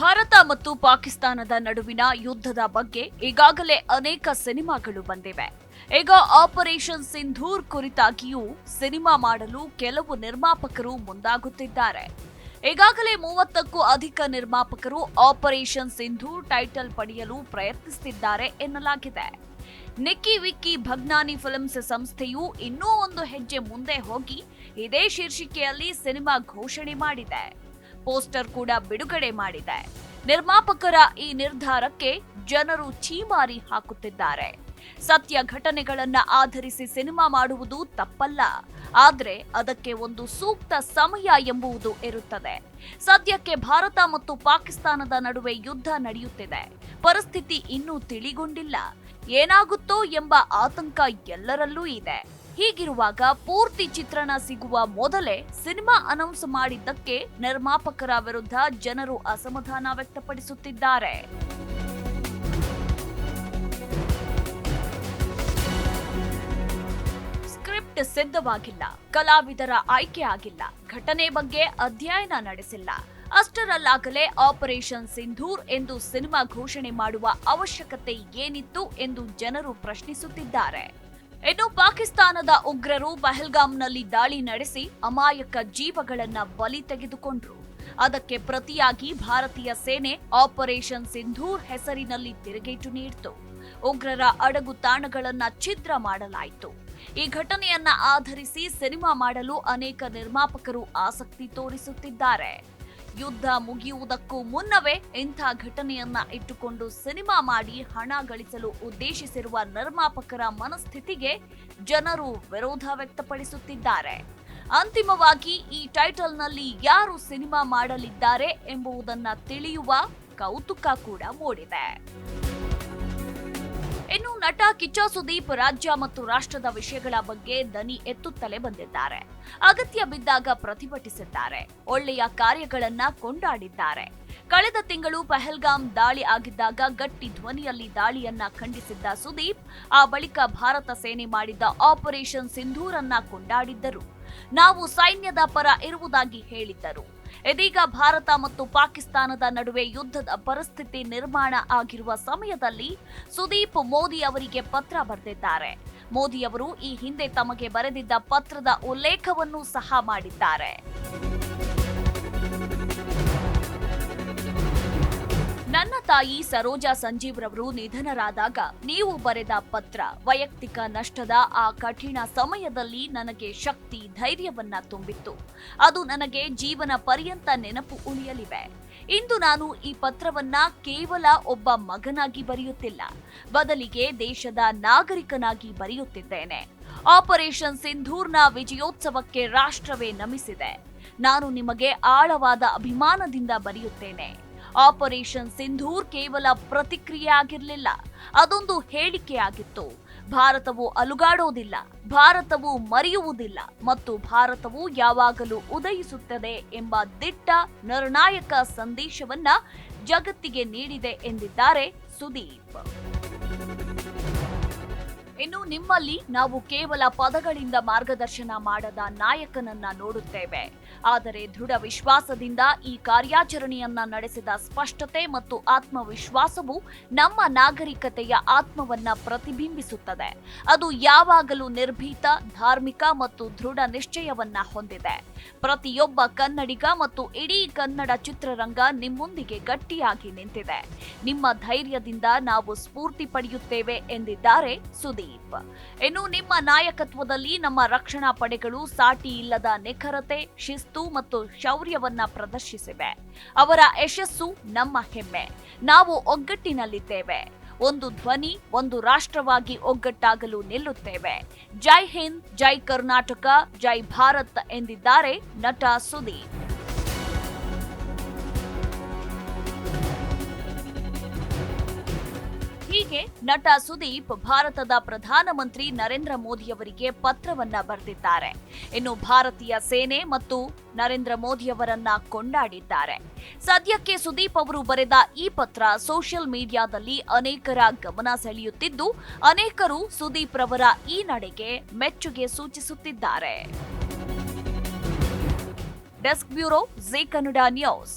ಭಾರತ ಮತ್ತು ಪಾಕಿಸ್ತಾನದ ನಡುವಿನ ಯುದ್ಧದ ಬಗ್ಗೆ ಈಗಾಗಲೇ ಅನೇಕ ಸಿನಿಮಾಗಳು ಬಂದಿವೆ. ಈಗ ಆಪರೇಷನ್ ಸಿಂಧೂರ್ ಕುರಿತಾಗಿಯೂ ಸಿನಿಮಾ ಮಾಡಲು ಕೆಲವು ನಿರ್ಮಾಪಕರು ಮುಂದಾಗುತ್ತಿದ್ದಾರೆ. ಈಗಾಗಲೇ ಮೂವತ್ತಕ್ಕೂ ಅಧಿಕ ನಿರ್ಮಾಪಕರು ಆಪರೇಷನ್ ಸಿಂಧೂರ್ ಟೈಟಲ್ ಪಡೆಯಲು ಪ್ರಯತ್ನಿಸುತ್ತಿದ್ದಾರೆ ಎನ್ನಲಾಗಿದೆ. ನಿಕ್ಕಿ ವಿಕ್ಕಿ ಭಗ್ನಾನಿ ಫಿಲ್ಮ್ಸ್ ಸಂಸ್ಥೆಯು ಇನ್ನೂ ಒಂದು ಹೆಜ್ಜೆ ಮುಂದೆ ಹೋಗಿ ಇದೇ ಶೀರ್ಷಿಕೆಯಲ್ಲಿ ಸಿನಿಮಾ ಘೋಷಣೆ ಮಾಡಿದೆ. ಪೋಸ್ಟರ್ ಕೂಡ ಬಿಡುಗಡೆ ಮಾಡಿದೆ. ನಿರ್ಮಾಪಕರ ಈ ನಿರ್ಧಾರಕ್ಕೆ ಜನರು ಛೀಮಾರಿ ಹಾಕುತ್ತಿದ್ದಾರೆ. ಸತ್ಯ ಘಟನೆಗಳನ್ನ ಆಧರಿಸಿ ಸಿನಿಮಾ ಮಾಡುವುದು ತಪ್ಪಲ್ಲ. ಆದ್ರೆ ಅದಕ್ಕೆ ಒಂದು ಸೂಕ್ತ ಸಮಯ ಎಂಬುವುದು ಇರುತ್ತದೆ. ಸದ್ಯಕ್ಕೆ ಭಾರತ ಮತ್ತು ಪಾಕಿಸ್ತಾನದ ನಡುವೆ ಯುದ್ಧ ನಡೆಯುತ್ತಿದೆ. ಪರಿಸ್ಥಿತಿ ಇನ್ನೂ ತಿಳಿಗೊಂಡಿಲ್ಲ. ಏನಾಗುತ್ತೋ ಎಂಬ ಆತಂಕ ಎಲ್ಲರಲ್ಲೂ ಇದೆ. ಹೀಗಿರುವಾಗ ಪೂರ್ತಿ ಚಿತ್ರಣ ಸಿಗುವ ಮೊದಲೇ ಸಿನಿಮಾ ಅನೌನ್ಸ್ ಮಾಡಿದ್ದಕ್ಕೆ ನಿರ್ಮಾಪಕರ ವಿರುದ್ಧ ಜನರು ಅಸಮಾಧಾನ ವ್ಯಕ್ತಪಡಿಸುತ್ತಿದ್ದಾರೆ. ಸ್ಕ್ರಿಪ್ಟ್ ಸಿದ್ಧವಾಗಿಲ್ಲ, ಕಲಾವಿದರ ಆಯ್ಕೆ ಆಗಿಲ್ಲ, ಘಟನೆ ಬಗ್ಗೆ ಅಧ್ಯಯನ ನಡೆಸಿಲ್ಲ. ಅಷ್ಟರಲ್ಲಾಗಲೇ ಆಪರೇಷನ್ ಸಿಂಧೂರ್ ಎಂದು ಸಿನಿಮಾ ಘೋಷಣೆ ಮಾಡುವ ಅವಶ್ಯಕತೆ ಏನಿತ್ತು ಎಂದು ಜನರು ಪ್ರಶ್ನಿಸುತ್ತಿದ್ದಾರೆ. ಇನ್ನು ಪಾಕಿಸ್ತಾನದ ಉಗ್ರರು ಪಹಲ್ಗಾಮ್ನಲ್ಲಿ ದಾಳಿ ನಡೆಸಿ ಅಮಾಯಕ ಜೀವಗಳನ್ನ ಬಲಿ ತೆಗೆದುಕೊಂಡ್ರು. ಅದಕ್ಕೆ ಪ್ರತಿಯಾಗಿ ಭಾರತೀಯ ಸೇನೆ ಆಪರೇಷನ್ ಸಿಂಧೂರ್ ಹೆಸರಿನಲ್ಲಿ ತಿರುಗೇಟು ನೀಡಿತು. ಉಗ್ರರ ಅಡಗು ತಾಣಗಳನ್ನ ಛಿದ್ರ ಮಾಡಲಾಯಿತು. ಈ ಘಟನೆಯನ್ನ ಆಧರಿಸಿ ಸಿನಿಮಾ ಮಾಡಲು ಅನೇಕ ನಿರ್ಮಾಪಕರು ಆಸಕ್ತಿ ತೋರಿಸುತ್ತಿದ್ದಾರೆ. ಯುದ್ಧ ಮುಗಿಯುವುದಕ್ಕೂ ಮುನ್ನವೇ ಇಂಥ ಘಟನೆಯನ್ನ ಇಟ್ಟುಕೊಂಡು ಸಿನಿಮಾ ಮಾಡಿ ಹಣ ಗಳಿಸಲು ಉದ್ದೇಶಿಸಿರುವ ನಿರ್ಮಾಪಕರ ಮನಸ್ಥಿತಿಗೆ ಜನರು ವಿರೋಧ ವ್ಯಕ್ತಪಡಿಸುತ್ತಿದ್ದಾರೆ. ಅಂತಿಮವಾಗಿ ಈ ಟೈಟಲ್ನಲ್ಲಿ ಯಾರು ಸಿನಿಮಾ ಮಾಡಲಿದ್ದಾರೆ ಎಂಬುದನ್ನ ತಿಳಿಯುವ ಕೌತುಕ ಕೂಡ ಮೂಡಿದೆ. ಇನ್ನು ನಟ ಕಿಚ್ಚ ಸುದೀಪ್ ರಾಜ್ಯ ಮತ್ತು ರಾಷ್ಟ್ರದ ವಿಷಯಗಳ ಬಗ್ಗೆ ದನಿ ಎತ್ತುತ್ತಲೇ ಬಂದಿದ್ದಾರೆ. ಅಗತ್ಯ ಬಿದ್ದಾಗ ಪ್ರತಿಭಟಿಸಿದ್ದಾರೆ. ಒಳ್ಳೆಯ ಕಾರ್ಯಗಳನ್ನ ಕೊಂಡಾಡಿದ್ದಾರೆ. ಕಳೆದ ತಿಂಗಳು ಪಹಲ್ಗಾಮ್ ದಾಳಿ ಆಗಿದ್ದಾಗ ಗಟ್ಟಿ ಧ್ವನಿಯಲ್ಲಿ ದಾಳಿಯನ್ನ ಖಂಡಿಸಿದ್ದ ಸುದೀಪ್, ಆ ಬಳಿಕ ಭಾರತ ಸೇನೆ ಮಾಡಿದ್ದ ಆಪರೇಷನ್ ಸಿಂಧೂರನ್ನ ಕೊಂಡಾಡಿದ್ದರು. ನಾವು ಸೈನ್ಯದ ಪರ ಇರುವುದಾಗಿ ಹೇಳಿದ್ದರು. ಇದೀಗ ಭಾರತ ಮತ್ತು ಪಾಕಿಸ್ತಾನದ ನಡುವೆ ಯುದ್ಧದ ಪರಿಸ್ಥಿತಿ ನಿರ್ಮಾಣ ಆಗಿರುವ ಸಮಯದಲ್ಲಿ ಸುದೀಪ್ ಮೋದಿ ಅವರಿಗೆ ಪತ್ರ ಬರೆದಿದ್ದಾರೆ. ಮೋದಿ ಅವರು ಈ ಹಿಂದೆ ತಮಗೆ ಬರೆದಿದ್ದ ಪತ್ರದ ಉಲ್ಲೇಖವನ್ನು ಸಹ ಮಾಡಿದ್ದಾರೆ. ನನ್ನ ತಾಯಿ ಸರೋಜಾ ಸಂಜೀವ್ ರವರು ನಿಧನರಾದಾಗ ನೀವು ಬರೆದ ಪತ್ರ ವೈಯಕ್ತಿಕ ನಷ್ಟದ ಆ ಕಠಿಣ ಸಮಯದಲ್ಲಿ ನನಗೆ ಶಕ್ತಿ, ಧೈರ್ಯವನ್ನ ತುಂಬಿತ್ತು. ಅದು ನನಗೆ ಜೀವನ ಪರ್ಯಂತ ನೆನಪು ಉಳಿಯಲಿವೆ. ಇಂದು ನಾನು ಈ ಪತ್ರವನ್ನ ಕೇವಲ ಒಬ್ಬ ಮಗನಾಗಿ ಬರೆಯುತ್ತಿಲ್ಲ. ಬದಲಿಗೆ ದೇಶದ ನಾಗರಿಕನಾಗಿ ಬರೆಯುತ್ತಿದ್ದೇನೆ. ಆಪರೇಷನ್ ಸಿಂಧೂರ್ನ ವಿಜಯೋತ್ಸವಕ್ಕೆ ರಾಷ್ಟ್ರವೇ ನಮಿಸಿದೆ. ನಾನು ನಿಮಗೆ ಆಳವಾದ ಅಭಿಮಾನದಿಂದ ಬರೆಯುತ್ತೇನೆ. ಆಪರೇಷನ್ ಸಿಂಧೂರ್ ಕೇವಲ ಪ್ರತಿಕ್ರಿಯೆ ಆಗಿರಲಿಲ್ಲ, ಅದೊಂದು ಹೇಳಿಕೆಯಾಗಿತ್ತು ಭಾರತವು ಅಲುಗಾಡೋದಿಲ್ಲ, ಭಾರತವು ಮರೆಯುವುದಿಲ್ಲ ಮತ್ತು ಭಾರತವು ಯಾವಾಗಲೂ ಉದಯಿಸುತ್ತದೆ ಎಂಬ ದಿಟ್ಟ ನಿರ್ಣಾಯಕ ಸಂದೇಶವನ್ನ ಜಗತ್ತಿಗೆ ನೀಡಿದೆ ಎಂದಿದ್ದಾರೆ ಸುದೀಪ್. ಇನ್ನು ನಿಮ್ಮಲ್ಲಿ ನಾವು ಕೇವಲ ಪದಗಳಿಂದ ಮಾರ್ಗದರ್ಶನ ಮಾಡದ ನಾಯಕನನ್ನ ನೋಡುತ್ತೇವೆ. ಆದರೆ ದೃಢ ವಿಶ್ವಾಸದಿಂದ ಈ ಕಾರ್ಯಾಚರಣೆಯನ್ನ ನಡೆಸಿದ ಸ್ಪಷ್ಟತೆ ಮತ್ತು ಆತ್ಮವಿಶ್ವಾಸವು ನಮ್ಮ ನಾಗರಿಕತೆಯ ಆತ್ಮವನ್ನ ಪ್ರತಿಬಿಂಬಿಸುತ್ತದೆ. ಅದು ಯಾವಾಗಲೂ ನಿರ್ಭೀತ, ಧಾರ್ಮಿಕ ಮತ್ತು ದೃಢ ನಿಶ್ಚಯವನ್ನ ಹೊಂದಿದೆ. ಪ್ರತಿಯೊಬ್ಬ ಕನ್ನಡಿಗ ಮತ್ತು ಇಡೀ ಕನ್ನಡ ಚಿತ್ರರಂಗ ನಿಮ್ಮೊಂದಿಗೆ ಗಟ್ಟಿಯಾಗಿ ನಿಂತಿದೆ. ನಿಮ್ಮ ಧೈರ್ಯದಿಂದ ನಾವು ಸ್ಫೂರ್ತಿ ಪಡೆಯುತ್ತೇವೆ ಎಂದಿದ್ದಾರೆ ಸುದೀಪ್. ಇನ್ನು ನಿಮ್ಮ ನಾಯಕತ್ವದಲ್ಲಿ ನಮ್ಮ ರಕ್ಷಣಾ ಪಡೆಗಳು ಸಾಟಿ ಇಲ್ಲದ ನಿಖರತೆ, ಶಿಸ್ತು ಮತ್ತು ಶೌರ್ಯವನ್ನ ಪ್ರದರ್ಶಿಸಿವೆ. ಅವರ ಯಶಸ್ಸು ನಮ್ಮ ಹೆಮ್ಮೆ. ನಾವು ಒಗ್ಗಟ್ಟಿನಲ್ಲಿದ್ದೇವೆ. ಒಂದು ಧ್ವನಿ, ಒಂದು ರಾಷ್ಟ್ರವಾಗಿ ಒಗ್ಗಟ್ಟಾಗಲು ನಿಲ್ಲುತ್ತೇವೆ. ಜೈ ಹಿಂದ್, ಜೈ ಕರ್ನಾಟಕ, ಜೈ ಭಾರತ್ ಎಂದಿದ್ದಾರೆ ನಟ ಸುದೀಪ್. ಹೀಗೆ ನಟ ಸುದೀಪ್ ಭಾರತದ ಪ್ರಧಾನಮಂತ್ರಿ ನರೇಂದ್ರ ಮೋದಿಯವರಿಗೆ ಪತ್ರವನ್ನ ಬರೆದಿದ್ದಾರೆ. ಇನ್ನು ಭಾರತೀಯ ಸೇನೆ ಮತ್ತು ನರೇಂದ್ರ ಮೋದಿಯವರನ್ನ ಕೊಂಡಾಡಿದ್ದಾರೆ. ಸದ್ಯಕ್ಕೆ ಸುದೀಪ್ ಅವರು ಬರೆದ ಈ ಪತ್ರ ಸೋಷಿಯಲ್ ಮೀಡಿಯಾದಲ್ಲಿ ಅನೇಕರ ಗಮನ ಸೆಳೆಯುತ್ತಿದ್ದು, ಅನೇಕರು ಸುದೀಪ್ ರವರ ಈ ನಡೆಗೆ ಮೆಚ್ಚುಗೆ ಸೂಚಿಸುತ್ತಿದ್ದಾರೆ. Desk bureau Zee Kannada news.